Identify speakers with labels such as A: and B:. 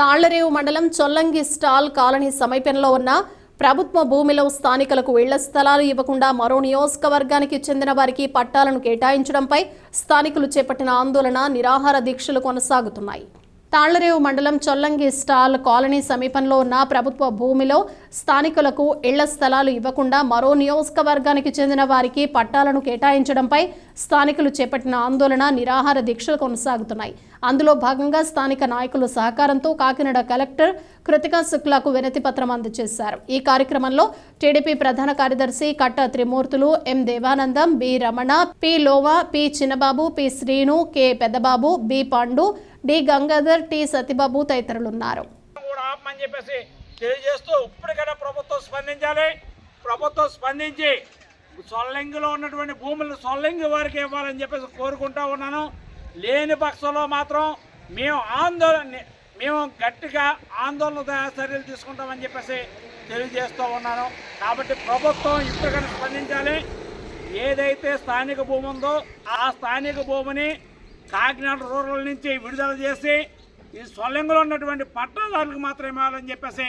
A: తాళ్ళరేవు మండలం Chollangi stall colony సమీపంలో ఉన్న ప్రభుత్వ భూమిలో స్థానికులకు ఇళ్ళ స్థలాలు ఇవ్వకుండా మరో నియోజకవర్గానికి చెందిన వారికి పట్టాలను కేటాయించడంపై స్థానికులు చేపట్టిన ఆందోళన నిరాహార దీక్షలు కొనసాగుతున్నాయి. తాళ్ళరేవు మండలం చొల్లంగి స్టాల్ కాలనీ సమీపంలో ఉన్న ప్రభుత్వ భూమిలో స్థానికులకు ఇళ్ళ స్థలాలు ఇవ్వకుండా మరో నియోజకవర్గానికి చెందిన వారికి పట్టాలను కేటాయించడంపై స్థానికులు చేపట్టిన ఆందోళన నిరాహార దీక్షలు కొనసాగుతున్నాయి. అందులో భాగంగా స్థానిక నాయకుల సహకారంతో కాకినాడ కలెక్టర్ కృతికా శుక్లాకు వినతి పత్రం అందజేశారు. ఈ కార్యక్రమంలో టీడీపీ ప్రధాన కార్యదర్శి Katta Trimurthulu M Devanandam B Ramana P Lova P Chinnababu P Srinu K Peddababu B Pandu D Gangadhar T Satibabu తదితరులున్నారు.
B: తెలియజేస్తూ ఇప్పటికైనా ప్రభుత్వం స్పందించాలి. ప్రభుత్వం స్పందించి సొల్లంగిలో ఉన్నటువంటి భూములు సొల్లంగి వారికి ఇవ్వాలని చెప్పేసి కోరుకుంటా ఉన్నాను. లేని పక్షంలో మాత్రం మేము ఆందోళన మేము గట్టిగా ఆందోళన చర్యలు తీసుకుంటామని చెప్పేసి తెలియజేస్తూ ఉన్నాను. కాబట్టి ప్రభుత్వం ఇప్పటికైనా స్పందించాలి. ఏదైతే స్థానిక భూమి ఉందో ఆ స్థానిక భూమిని కాకినాడ రూరల్ నుంచి విడుదల చేసి ఈ సొల్లంగులో ఉన్నటువంటి పట్టణాలకు మాత్రమే ఇవ్వాలని చెప్పేసి